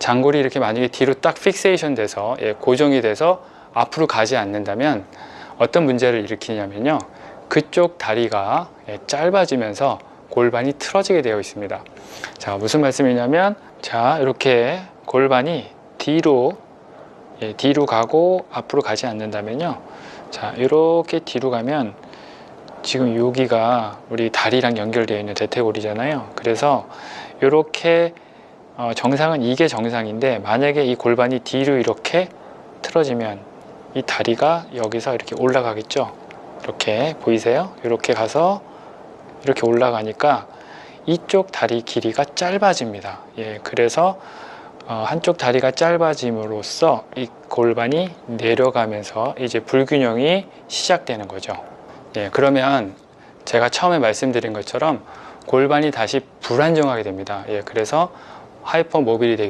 장골이 이렇게 만약에 뒤로 딱 픽세이션 돼서 예, 고정이 돼서 앞으로 가지 않는다면 어떤 문제를 일으키냐면요. 그쪽 다리가 예, 짧아지면서 골반이 틀어지게 되어 있습니다. 자, 무슨 말씀이냐면 자, 이렇게 골반이 뒤로 예, 뒤로 가고 앞으로 가지 않는다면요. 자, 이렇게 뒤로 가면 지금 여기가 우리 다리랑 연결되어 있는 대퇴골이잖아요. 그래서 이렇게 어, 정상은 이게 정상인데 만약에 이 골반이 뒤로 이렇게 틀어지면 이 다리가 여기서 이렇게 올라가겠죠. 이렇게 보이세요? 이렇게 가서 이렇게 올라가니까 이쪽 다리 길이가 짧아집니다. 예, 그래서 어, 한쪽 다리가 짧아짐으로써 이 골반이 내려가면서 이제 불균형이 시작되는 거죠. 예, 그러면 제가 처음에 말씀드린 것처럼 골반이 다시 불안정하게 됩니다. 예, 그래서 하이퍼 모빌이 되기